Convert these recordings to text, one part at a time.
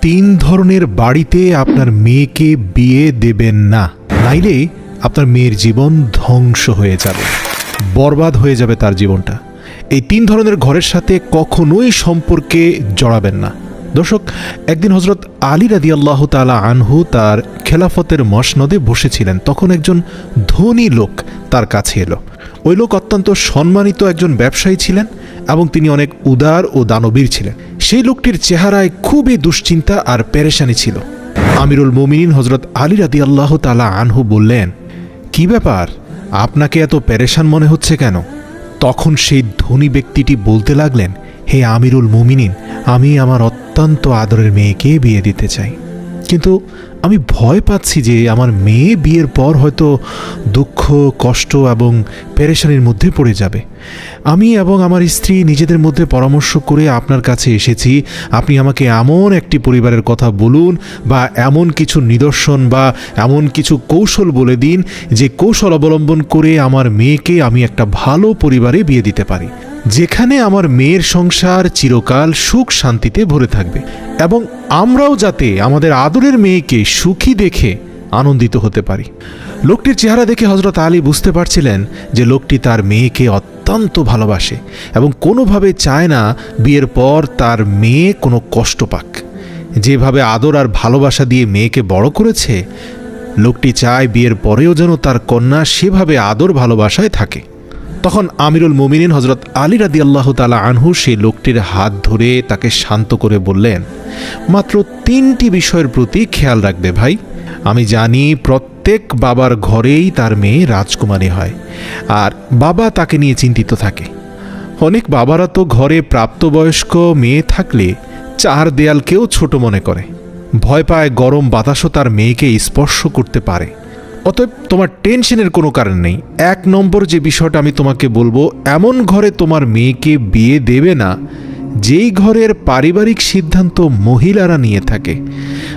তিন ধরনের বাড়িতে আপনার মেয়েকে বিয়ে দেবেন না। নাইলে আপনার মেয়ের জীবন ধ্বংস হয়ে যাবে। বরবাদ হয়ে যাবে তার জীবনটা। এই তিন ধরনের ঘরের সাথে কখনোই সম্পর্কে জড়াবেন না। দর্শক, একদিন হজরত আলী রাদি আল্লাহ তালা আনহু তার খেলাফতের মসনদে বসেছিলেন। তখন একজন ধনী লোক তার কাছে এলো। ওই লোক অত্যন্ত সম্মানিত একজন ব্যবসায়ী ছিলেন এবং তিনি অনেক উদার ও দানবীর ছিলেন। সেই লোকটির চেহারায় খুবই দুশ্চিন্তা আর পেরেশানি ছিল। আমিরুল মোমিনিন হজরত আলী রাদি আল্লাহ তালা আনহু বললেন, কি ব্যাপার? আপনাকে এত পেরেশান মনে হচ্ছে কেন? তখন সেই ধনী ব্যক্তিটি বলতে লাগলেন, হে আমিরুল মুমিনিন, আমি আমার অত্যন্ত আদরের মেয়েকে বিয়ে দিতে চাই। কিন্তু আমি ভয় পাচ্ছি যে আমার মেয়ে বিয়ের পর হয়তো দুঃখ, কষ্ট এবং পেরেশানির মধ্যে পড়ে যাবে। আমি এবং আমার স্ত্রী নিজেদের মধ্যে পরামর্শ করে আপনার কাছে এসেছি। আপনি আমাকে এমন একটি পরিবারের কথা বলুন বা এমন কিছু নিদর্শন বা এমন কিছু কৌশল বলে দিন যে কৌশল অবলম্বন করে আমার মেয়েকে আমি একটা ভালো পরিবারে বিয়ে দিতে পারি। যেখানে আমার মেয়ের সংসার চিরকাল সুখ শান্তিতে ভরে থাকবে এবং আমরাও যাতে আমাদের আদরের মেয়েকে সুখী দেখে আনন্দিত হতে পারি। লোকটির চেহারা দেখে হজরত আলী বুঝতে পারছিলেন যে লোকটি তার মেয়েকে অত্যন্ত ভালোবাসে এবং কোনোভাবে চায় না বিয়ের পর তার মেয়ে কোনো কষ্ট পাক। যেভাবে আদর আর ভালোবাসা দিয়ে মেয়েকে বড় করেছে, লোকটি চায় বিয়ের পরেও যেন তার কন্যা সেভাবে আদর ভালোবাসায় থাকে। তখন আমিরুল মুমিনিন হজরত আলী রাদি আল্লাহ তালা আনহু সেই লোকটির হাত ধরে তাকে শান্ত করে বললেন, মাত্র তিনটি বিষয়ের প্রতি খেয়াল রাখবে ভাই। আমি জানি প্রত্যেক বাবার ঘরেই তার মেয়ে রাজকুমারী হয়, আর বাবা তাকে নিয়ে চিন্তিত থাকে। অনেক বাবারা তো ঘরে প্রাপ্তবয়স্ক মেয়ে থাকলে চার দেয়ালকেও ছোট মনে করে। ভয় পায় গরম বাতাসও তার মেয়েকে স্পর্শ করতে পারে। অতএব তোমার টেনশনের কোনো কারণ নেই। এক নম্বর যে বিষয়টা আমি তোমাকে বলব, এমন ঘরে তোমার মেয়েকে বিয়ে দেবে না, যেই ঘরের পারিবারিক সিদ্ধান্ত মহিলারা নিয়ে থাকে,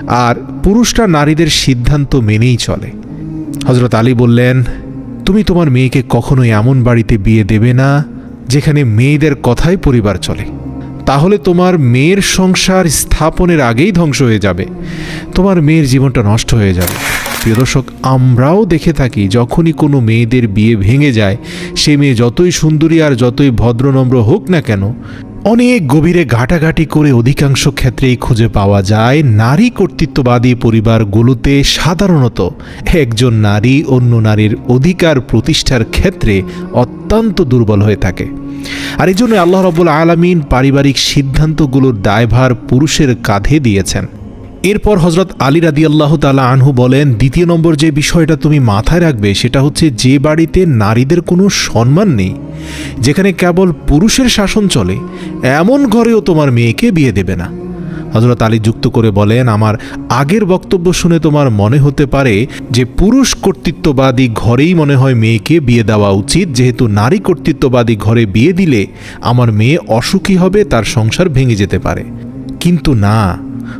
আর পুরুষরা নারীদের সিদ্ধান্ত মেনেই চলে। হজরত আলী বললেন, তুমি তোমার মেয়েকে কখনোই এমন বাড়িতে বিয়ে দেবে না, যেখানে মেয়েদের কথাই পরিবার চলে। তাহলে তোমার মেয়ের সংসার স্থাপনের আগেই ধ্বংস হয়ে যাবে। তোমার মেয়ের জীবনটা নষ্ট হয়ে যাবে। প্রিয় দর্শক, আমরাও দেখে থাকি, যখনই কোনো মেয়েদের বিয়ে ভেঙে যায়, সে মেয়ে যতই সুন্দরী আর যতই ভদ্রনম্র হোক না কেন, অনেক গভীরে ঘাটাঘাটি করে অধিকাংশ ক্ষেত্রেই খুঁজে পাওয়া যায় নারী কর্তৃত্ববাদী পরিবারগুলোতে সাধারণত একজন নারী অন্য নারীর অধিকার প্রতিষ্ঠার ক্ষেত্রে অত্যন্ত দুর্বল হয়ে থাকে। আর এই জন্য আল্লাহ রব্বুল আলমিন পারিবারিক সিদ্ধান্তগুলোর দায়ভার পুরুষের কাঁধে দিয়েছেন। এরপর হজরত আলী রাদি আল্লাহ তালা আনহু বলেন, দ্বিতীয় নম্বর যে বিষয়টা তুমি মাথায় রাখবে সেটা হচ্ছে যে বাড়িতে নারীদের কোনো সম্মান নেই, যেখানে কেবল পুরুষের শাসন চলে, এমন ঘরেও তোমার মেয়েকে বিয়ে দেবে না। হজরত আলী যুক্ত করে বলেন, আমার আগের বক্তব্য শুনে তোমার মনে হতে পারে যে পুরুষ কর্তৃত্ববাদী ঘরেই মনে হয় মেয়েকে বিয়ে দেওয়া উচিত, যেহেতু নারী কর্তৃত্ববাদী ঘরে বিয়ে দিলে আমার মেয়ে অসুখী হবে, তার সংসার ভেঙে যেতে পারে। কিন্তু না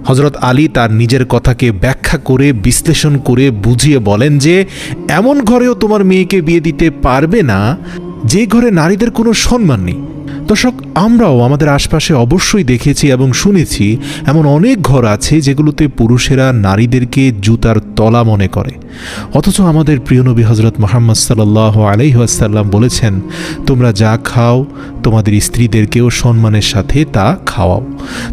হজরত আলী তার নিজের কথাকে ব্যাখ্যা করে, বিশ্লেষণ করে বুঝিয়ে বলেন যে, এমন ঘরেও তোমার মেয়েকে বিয়ে দিতে পারবে না যে ঘরে নারীদের কোনো সম্মান নেই। দর্শক, আমরাও আমাদের আশপাশে অবশ্যই দেখেছি এবং শুনেছি এমন অনেক ঘর আছে যেগুলোতে পুরুষেরা নারীদেরকে জুতার তলা মনে করে। অথচ আমাদের প্রিয় নবী হজরত মোহাম্মদ সাল্লাহ আলাইহাসাল্লাম বলেছেন, তোমরা যা খাও, তোমাদের স্ত্রীদেরকেও সম্মানের সাথে তা খাওয়াও।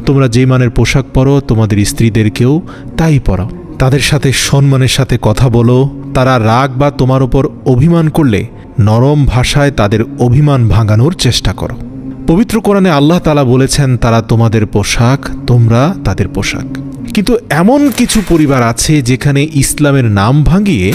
তোমরা যে মানের পোশাক পরো, তোমাদের স্ত্রীদেরকেও তাই পরাও। তাদের সাথে সম্মানের সাথে কথা বলো। তারা রাগ বা তোমার ওপর অভিমান করলে নরম ভাষায় তাদের অভিমান ভাঙানোর চেষ্টা করো। পবিত্র কোরআনে আল্লাহ তালা বলেছেন, তারা তোমাদের পোশাক, তোমরা তাদের পোশাক। কিন্তু এমন কিছু পরিবার আছে যেখানে ইসলামের নাম ভাঙিয়ে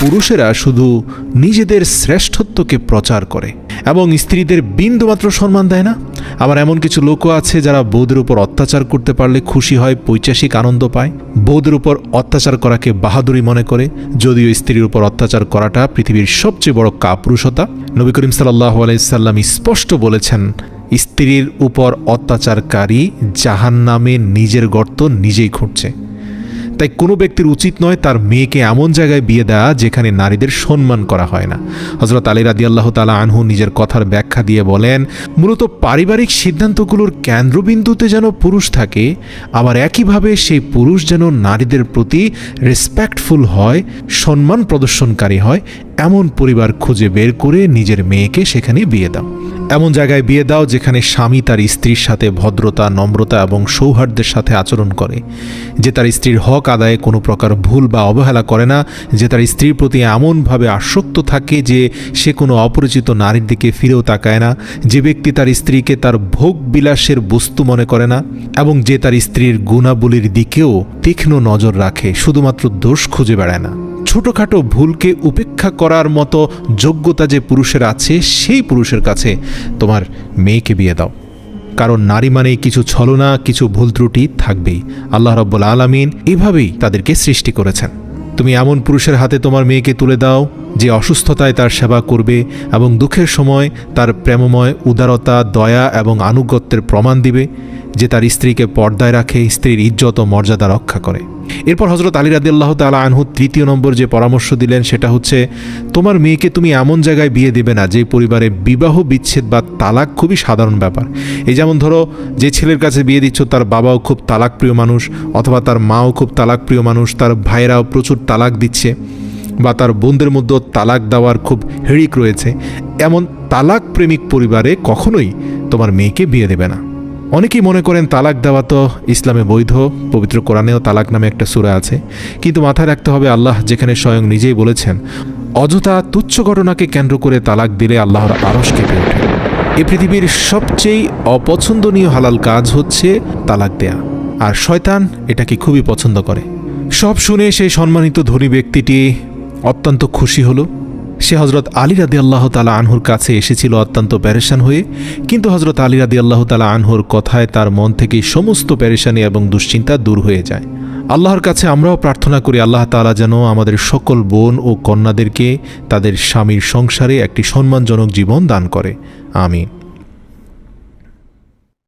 পুরুষেরা শুধু নিজেদের শ্রেষ্ঠত্বকে প্রচার করে এবং স্ত্রীদের বিন্দুমাত্র সম্মান দেয় না। আবার এমন কিছু লোকও আছে যারা বৌদের উপর অত্যাচার করতে পারলে খুশি হয়, পৈচাসিক আনন্দ পায়। বৌদের উপর অত্যাচার করাকে বাহাদুরি মনে করে, যদিও স্ত্রীর উপর অত্যাচার করাটা পৃথিবীর সবচেয়ে বড় কাপুরুষতা। নবী করিম সাল্লাহ আলাইসাল্লাম স্পষ্ট বলেছেন স্ত্রীর উপর অত্যাচারকারী জাহান নামে নিজের গর্ত নিজেই খুঁড়ছে। তাই কোনো ব্যক্তির উচিত নয় তার মেয়েকে এমন জায়গায় বিয়ে দেওয়া যেখানে নারীদের সম্মান করা হয় না। হজরত আলী রাদি আল্লাহ তালা আনহু নিজের কথার ব্যাখ্যা দিয়ে বলেন, মূলত পারিবারিক সিদ্ধান্তগুলোর কেন্দ্রবিন্দুতে যেন পুরুষ থাকে, আবার একইভাবে সেই পুরুষ যেন নারীদের প্রতি রেসপেক্টফুল হয়, সম্মান প্রদর্শনকারী হয় এমন পরিবার খুঁজে বের করে নিজের মেয়েকে সেখানে বিয়ে দাও। এমন জায়গায় বিয়ে দাও যেখানে স্বামী তার স্ত্রীর সাথে ভদ্রতা, নম্রতা এবং সৌহার্দ্যের সাথে আচরণ করে। যে তার স্ত্রীর হক আদায়ে কোনো প্রকার ভুল বা অবহেলা করে না, যে তার স্ত্রীর প্রতি এমনভাবে আসক্ত থাকে যে সে কোনো অপরিচিত নারীর দিকে ফিরেও তাকায় না, যে ব্যক্তি তার স্ত্রীকে তার ভোগ বিলাসের বস্তু মনে করে না এবং যে তার স্ত্রীর গুণাবলীর দিকেও তীক্ষ্ণ নজর রাখে, শুধুমাত্র দোষ খুঁজে বেড়ায় না। ছোটোখাটো ভুলকে উপেক্ষা করার মতো যোগ্যতা যে পুরুষের আছে, সেই পুরুষের কাছে তোমার মেয়েকে বিয়ে দাও। কারণ নারী মানেই কিছু ছলনা, কিছু ভুল ত্রুটি থাকবেই। আল্লাহ রব্বুল আলমিন এভাবেই তাদেরকে সৃষ্টি করেছেন। তুমি এমন পুরুষের হাতে তোমার মেয়েকে তুলে দাও, যে অসুস্থতায় তার সেবা করবে এবং দুঃখের সময় তার প্রেমময় উদারতা, দয়া এবং আনুগত্যের প্রমাণ দিবে, যে তার স্ত্রীকে পর্দায় রাখে, স্ত্রীর ইজ্জত ও মর্যাদা রক্ষা করে। এরপর হজরত আলী রাদিল্লাহ তালা আনহু তৃতীয় নম্বর যে পরামর্শ দিলেন সেটা হচ্ছে, তোমার মেয়েকে তুমি এমন জায়গায় বিয়ে দেবে না যে পরিবারে বিবাহ, বিচ্ছেদ বা তালাক খুবই সাধারণ ব্যাপার। এই যেমন ধরো, যে ছেলের কাছে বিয়ে দিচ্ছ, তার বাবাও খুব তালাকপ্রিয় মানুষ অথবা তার মাও খুব তালাকপ্রিয় মানুষ, তার ভাইয়েরাও প্রচুর তালাক দিচ্ছে বা তার বোনদের মধ্যেও তালাক দেওয়ার খুব হিড়িক রয়েছে। এমন তালাক প্রেমিক পরিবারে কখনোই তোমার মেয়েকে বিয়ে দেবে না। অনেকেই মনে করেন তালাক দেওয়া তো ইসলামে বৈধ, পবিত্র কোরআনেও তালাক নামে একটা সুরা আছে। কিন্তু মাথায় রাখতে হবে আল্লাহ যেখানে স্বয়ং নিজেই বলেছেন, অযথা তুচ্ছ ঘটনাকে কেন্দ্র করে তালাক দিলে আল্লাহর আরস কেঁপে ওঠে। এ পৃথিবীর সবচেয়ে অপছন্দনীয় হালাল কাজ হচ্ছে তালাক দেয়া। আর শয়তান এটাকে খুবই পছন্দ করে। সব শুনে সেই সম্মানিত ধনী ব্যক্তিটি অত্যন্ত খুশি হলো। সে হজরত আলী রাদি আল্লাহ তালা আনহুর কাছে এসেছিল অত্যন্ত প্যারেশান হয়ে। কিন্তু হজরত আলী রাদি আল্লাহ তালা আনহুর কথায় তার মন থেকে সমস্ত প্যারেশানি এবং দুশ্চিন্তা দূর হয়ে যায়। আল্লাহর কাছে আমরাও প্রার্থনা করি, আল্লাহ তালা যেন আমাদের সকল বোন ও কন্যাদেরকে তাদের স্বামীর সংসারে একটি সম্মানজনক জীবন দান করে। আমিন।